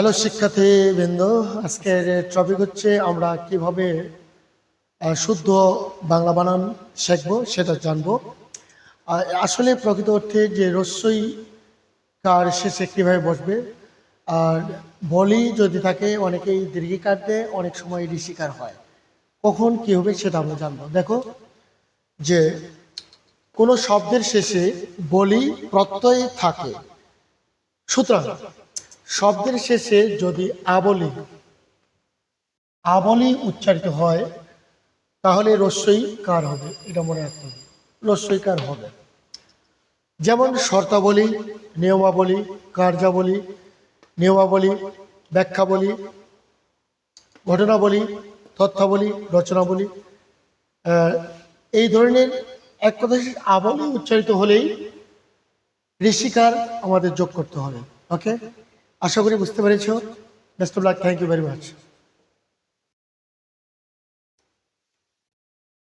Hello শিক্ষার্থী বৃন্দ, আজকের টপিক হচ্ছে আমরা কীভাবে শুদ্ধ বাংলা বানান শিখব সেটা জানব। আসলে প্রকৃত অর্থে যে রস্যই কার শেষে কীভাবে বসবে, আর বলি যদি থাকে, অনেকেই দীর্ঘিকার দেয়, অনেক সময় ঋষিকার হয়। কখন কি হবে সেটা আমরা জানব। দেখো, যে কোনো শব্দের শেষে বলি প্রত্যয় থাকে। সুতরাং শব্দের শেষে যদি আবলি আবলি উচ্চারিত হয়, তাহলে রস্যই কার হবে? এটা মনে রাখতে হবে। রস্যই কার হবে? যেমন শর্তাবলী, নিয়মাবলী, কার্যাবলী, নিয়মাবলী, ব্যাখ্যাবলী, ঘটনাবলী, তথ্যাবলী, রচনাবলী এই ধরনের এক কথা আবলী উচ্চারিত হলেই ঋষিকার আমাদের যোগ করতে হবে। ওকে আশা করি বুঝতে পেরেছ। Best of luck thank you very much